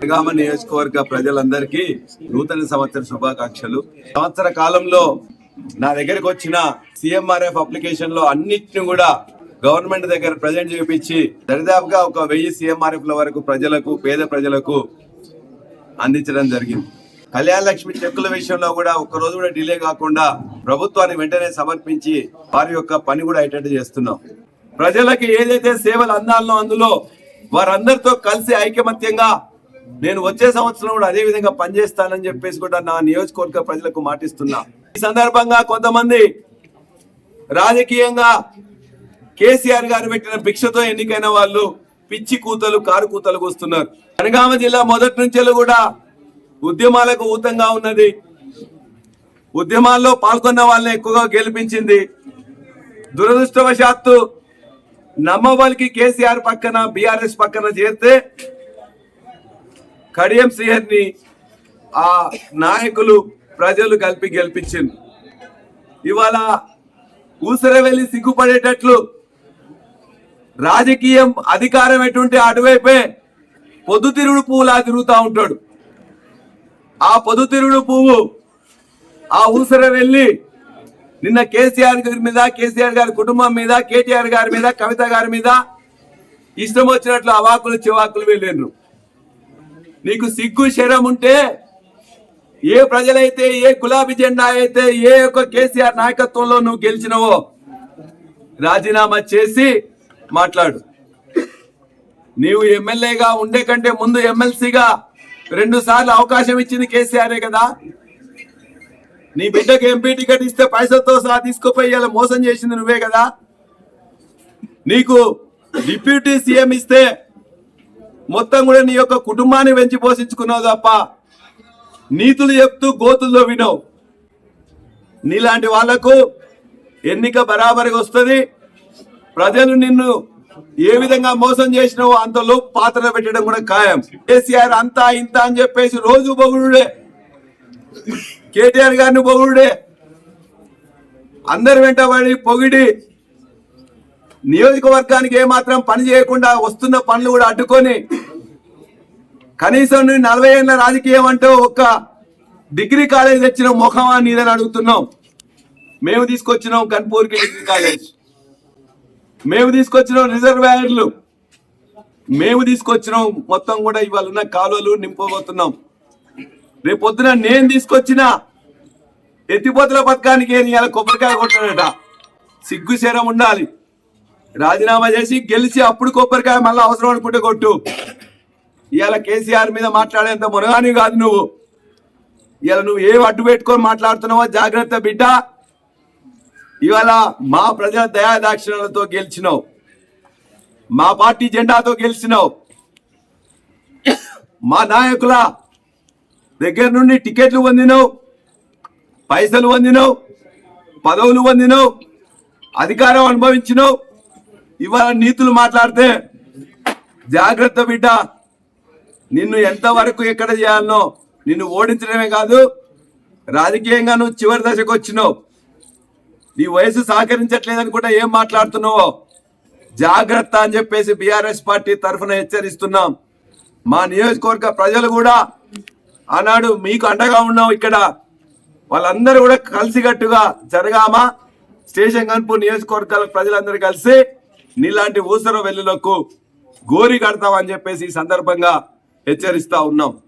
జనగామ నియోజకవర్గ ప్రజలందరికీ నూతన సంవత్సర శుభాకాంక్షలు. సంవత్సర కాలంలో నా దగ్గరకు వచ్చిన సిఎంఆర్ఎఫ్ అప్లికేషన్లో అన్నిటిని కూడా గవర్నమెంట్ దగ్గర ప్రజెంట్ చేపించి దరిదాపుగా ఒక వెయ్యి సిఎంఆర్ఎఫ్ వరకు ప్రజలకు పేద ప్రజలకు అందించడం జరిగింది. కళ్యాణ లక్ష్మి చెక్కుల విషయంలో కూడా ఒక్క రోజు కూడా డిలే కాకుండా ప్రభుత్వాన్ని వెంటనే సమర్పించి వారి యొక్క పని కూడా అయ్యేటట్టు చేస్తున్నాం. ప్రజలకు ఏదైతే సేవలు అందాలనో అందులో వారందరితో కలిసి ఐకమత్యంగా నేను వచ్చే సంవత్సరం కూడా అదే విధంగా పనిచేస్తానని చెప్పేసి కూడా నా నియోజకవర్గ ప్రజలకు మాటిస్తున్నా. ఈ సందర్భంగా కొంతమంది రాజకీయంగా కేసీఆర్ గారు పెట్టిన భిక్షతో ఎన్నికైన వాళ్ళు పిచ్చి కూతలు కారు కూతలకు వస్తున్నారు జనగామ జిల్లా మొదటి నుంచి కూడా ఉద్యమాలకు ఊతంగా ఉన్నది. ఉద్యమాల్లో పాల్గొన్న వాళ్ళని ఎక్కువగా గెలిపించింది. దురదృష్టవశాత్తు నమ్మవాళ్ళకి కేసీఆర్ పక్కన బీఆర్ఎస్ పక్కన చేస్తే కడియం శ్రీహరిని ఆ నాయకులు ప్రజలు కలిపి గెలిపించింది. ఇవాళ ఊసర వెళ్ళి సిగ్గుపడేటట్లు రాజకీయం అధికారం ఎటువంటి అటువైపే పొద్దుతిరుడు పువ్వులా తిరుగుతూ ఉంటాడు. ఆ పొద్దుతిరుడు పువ్వు ఆ ఊసర వెళ్ళి నిన్న కేసీఆర్ గారి మీద కేసీఆర్ గారి కుటుంబం మీద కేటీఆర్ గారి మీద కవిత గారి మీద ఇష్టం వచ్చినట్లు అవాకులు చివాకులు వెళ్ళిండ్రు. నీకు సిగ్గు శరం ఉంటే ఏ ప్రజలైతే ఏ గులాబీ జెండా అయితే ఏ యొక్క కేసీఆర్ నాయకత్వంలో నువ్వు గెలిచినవో రాజీనామా చేసి మాట్లాడు. నీవు ఎమ్మెల్యేగా ఉండే కంటే ముందు ఎమ్మెల్సీగా రెండు సార్లు అవకాశం ఇచ్చింది కేసీఆరే కదా. నీ బిడ్డకి ఎంపీ టికెట్ ఇస్తే పైసలతో సహా తీసుకుపోయి ఇలా మోసం చేసింది నువ్వే కదా. నీకు డిప్యూటీ సీఎం ఇస్తే మొత్తం కూడా నీ యొక్క కుటుంబాన్ని పెంచి పోషించుకున్నావు తప్ప నీతులు చెప్తూ గోతుల్లో వినవు. నీలాంటి వాళ్ళకు ఎన్నిక బరాబరిగా వస్తుంది. ప్రజలు నిన్ను ఏ విధంగా మోసం చేసినావో అంతలో పాత్ర పెట్టడం కూడా ఖాయం. కేసీఆర్ అంతా ఇంత అని చెప్పేసి రోజు బొగుడే కేటీఆర్ గారిని పొగుడే అందరి వెంటబడి పొగిడి నియోజకవర్గానికి ఏమాత్రం పని చేయకుండా వస్తున్న పనులు కూడా అడ్డుకొని కనీసం నువ్వు నలభై ఏళ్ళ రాజకీయం అంటే ఒక్క డిగ్రీ కాలేజ్ తెచ్చిన ముఖమా నీదని అడుగుతున్నాం మేము తీసుకొచ్చినాం కన్పూర్కి డిగ్రీ కాలేజ్. మేము తీసుకొచ్చినాం రిజర్వాయర్లు. మేము తీసుకొచ్చినాం మొత్తం కూడా ఇవాళ ఉన్న కాలువలు నింపబోతున్నాం. రేపు పొద్దున నేను తీసుకొచ్చిన ఎత్తిపోతుల పథకానికి ఇవాళ కొబ్బరికాయ కొట్టాడట. సిగ్గు శరం ఉండాలి. రాజీనామా చేసి గెలిచి అప్పుడు కొబ్బరికాయ మళ్ళీ అవసరం అనుకుంటే కొట్టు. ఇవాళ కేసీఆర్ మీద మాట్లాడేంత మునగాని కాదు నువ్వు. ఇవాళ నువ్వు ఏం అడ్డు పెట్టుకొని మాట్లాడుతున్నావో జాగ్రత్త బిడ్డ. ఇవాళ మా ప్రజల దయాదాక్షిణలతో గెలిచినావు. మా పార్టీ జెండాతో గెలిచినావు. మా నాయకుల దగ్గర నుండి టికెట్లు పొందినవు. పైసలు పొందినావు. పదవులు పొందినవు. అధికారం అనుభవించినావు. ఇవాళ నీతులు మాట్లాడితే జాగ్రత్త బిడ్డ. నిన్ను ఎంతవరకు ఎక్కడ చేయాలనో నిన్ను ఓడించడమే కాదు రాజకీయంగా నువ్వు చివరి దశకు వచ్చినావు. నీ వయసు సహకరించట్లేదని కూడా ఏం మాట్లాడుతున్నావో? జాగ్రత్త అని చెప్పేసి బీఆర్ఎస్ పార్టీ తరఫున హెచ్చరిస్తున్నాం. మా నియోజకవర్గ ప్రజలు కూడా ఆనాడు మీకు అండగా ఉన్నాం ఇక్కడ. వాళ్ళందరూ కూడా కలిసికట్టుగా జరగామా? స్టేషన్ కనుపు నియోజకవర్గాల ప్రజలందరూ కలిసి నీలాంటి ఊసర వెల్లులకు గోరి కడతామని చెప్పేసి ఈ సందర్భంగా హెచ్చరిస్తా ఉన్నాం.